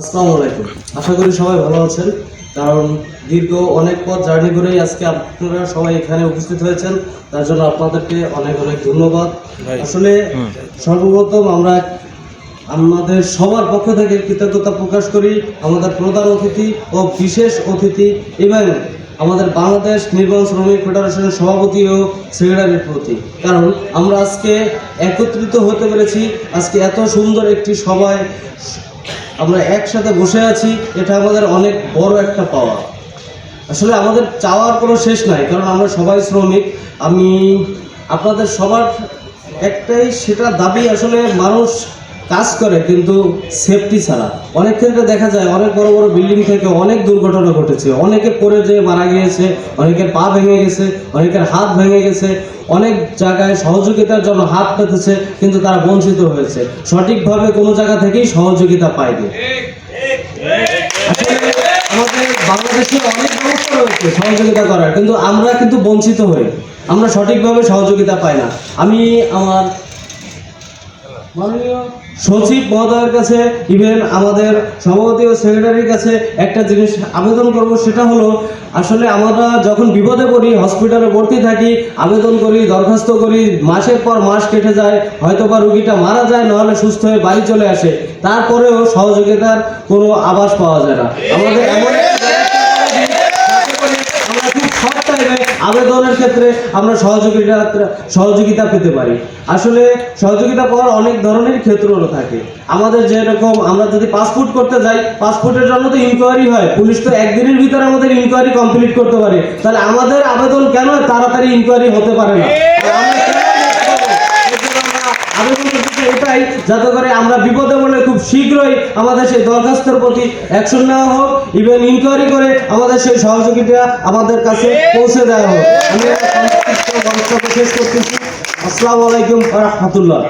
আসসালামু আলাইকুম। আশা করি সবাই ভালো আছেন। কারণ দীর্ঘ অনেক পথ জার্নি করেই আজকে আপনারা সবাই এখানে উপস্থিত হয়েছেন। তার জন্য আপনাদেরকে অনেক অনেক ধন্যবাদ। আসলে সর্বপ্রথম আমরা আমাদের সবার পক্ষ থেকে কৃতজ্ঞতা প্রকাশ করি আমাদের প্রধান অতিথি ও বিশেষ অতিথি এবং আমাদের বাংলাদেশ নির্মাণ শ্রমিক ফেডারেশনের সভাপতি ও সেক্রেটারির প্রতি। কারণ আমরা আজকে একত্রিত হতে পেরেছি। আজকে এত সুন্দর একটি সভায় আমরা একসাথে বসে আছি, এটা আমাদের অনেক বড় একটা পাওয়া আসলে আমাদের চাওয়ার কোনো শেষ নাই, কারণ আমরা সবাই শ্রমিক। আমি আপনাদের সবার একটাই সেটা দাবি, আসলে মানুষ কাজ করে কিন্তু সেফটি ছাড়া। অনেক ক্ষেত্রে দেখা যায়, অনেক বড় বড় বিল্ডিং থেকে অনেক দুর্ঘটনা ঘটেছে। অনেকে পড়ে যেয়ে মারা গিয়েছে, অনেকের পা ভেঙে গেছে, অনেকের হাত ভেঙে গেছে। অনেক জায়গায় সহযোগিতার জন্য হাত পেতেছে, কিন্তু তারা বঞ্চিত হয়েছে। সঠিকভাবে কোনো জায়গা থেকেই সহযোগিতা পায়নি। আমাদের বাংলাদেশে অনেক ব্যবস্থা রয়েছে সহযোগিতা করার, কিন্তু আমরা কিন্তু বঞ্চিত হই। আমরা সঠিকভাবে সহযোগিতা পাই না। আমি আমার সচিব মহোদয়ের কাছে ইভেন আমাদের সভাপতি ও সেক্রেটারির কাছে একটা জিনিস আবেদন করব, সেটা হলো, আসলে আমরা যখন বিপদে পড়ি হসপিটালে ভর্তি থাকি, আবেদন করি, দরখাস্ত করি, মাসের পর মাস কেটে যায় হয়তো বা রুগীটা মারা যায়, নাহলে সুস্থ হয়ে বাড়ি চলে আসে, তারপরেও সহযোগিতার কোনো আভাস পাওয়া যায় না। আমাদের এমন শর্ট টাইমে আবেদনের ক্ষেত্রে আমরা সহযোগিতা সহযোগিতা পেতে পারি। আসলে সহযোগিতা পাওয়ার অনেক ধরনের ক্ষেত্র থাকে। আমাদের যেরকম আমরা যদি পাসপোর্ট করতে যাই পাসপোর্টের জন্য তো ইনকোয়ারি হয়। পুলিশ তো একদিনের ভিতরে আমাদের ইনকোয়ারি কমপ্লিট করতে পারে। তাহলে আমাদের আবেদন কেন তাড়াতাড়ি ইনকোয়ারি হতে পারে না? আবেদন করতেছি এটাই, যাতে করে আমরা বিপদে মনে খুব শীঘ্রই আমাদের সেই দরখাস্তের প্রতি অ্যাকশন নেওয়া হোক ইভেন ইনকোয়ারি করে আমাদের সেই সহযোগিতা আমাদের কাছে পৌঁছে দেওয়া হোক। আমি শেষ করতেছি। আসসালামু আলাইকুম রহমতুল্লাহ।